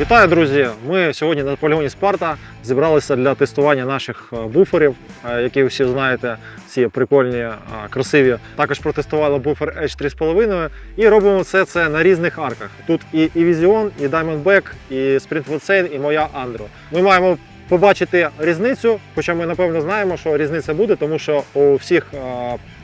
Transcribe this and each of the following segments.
Вітаю, друзі! Ми сьогодні на полігоні Спарта зібралися для тестування наших е, буферів, е, які ви всі знаєте, ці прикольні, е, красиві. Також протестували буфер H3,5 і робимо все це на різних арках. Тут і, і Vision, і Diamondback, і Sprint Vincent, і моя Andro. Ми маємо побачити різницю, хоча ми напевно знаємо, що різниця буде, тому що у всіх е,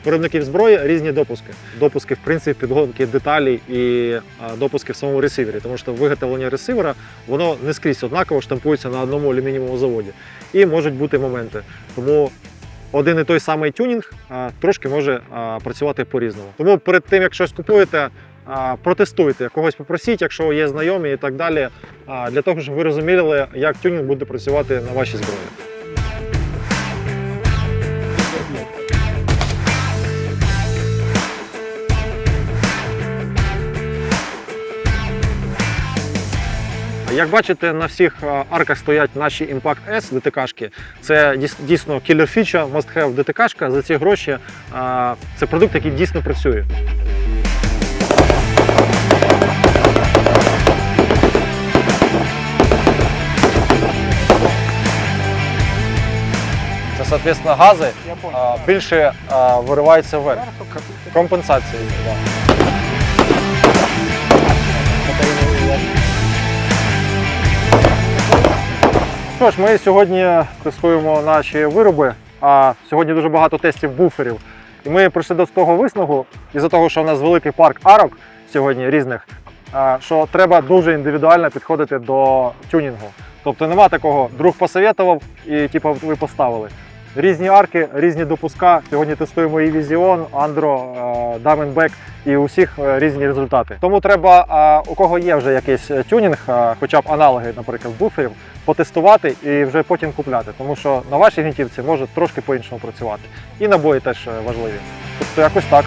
виробників зброї різні допуски. Допуски, в принципі, підгонки деталей і е, допуски в самому ресивері, тому що виготовлення ресивера воно не скрізь однаково штампується на одному алюмінієвому заводі. І можуть бути моменти. Тому один і той самий тюнінг трошки може працювати по-різному. Тому перед тим, як щось купуєте, протестуйте, когось попросіть, якщо є знайомі і так далі, для того, щоб ви розуміли, як тюнінг буде працювати на вашій зброї. Як бачите, на всіх арках стоять наші Impact S ДТКшки. Це дійсно кілер фіча, must have ДТКшка. За ці гроші це продукт, який дійсно працює. Соответственно, гази а, більше а, вириваються вверх. Компенсації. Да. Що ж, ми сьогодні тестуємо наші вироби, а сьогодні дуже багато тестів буферів. І ми прийшли до того висновку, із-за того, що у нас великий парк арок сьогодні різних, що треба дуже індивідуально підходити до тюнінгу. Тобто нема такого, друг посоветував і типу, ви поставили. Різні арки, різні допуска. Сьогодні тестуємо і Andro, е, Diamondback, і у всіх е, різні результати. Тому треба, е, у кого є вже якийсь е, тюнінг, хоча б аналоги, наприклад, буферів, потестувати і вже потім купляти. Тому що на вашій гвинтівці може трошки по-іншому працювати. І набої теж важливі. Тобто якось так.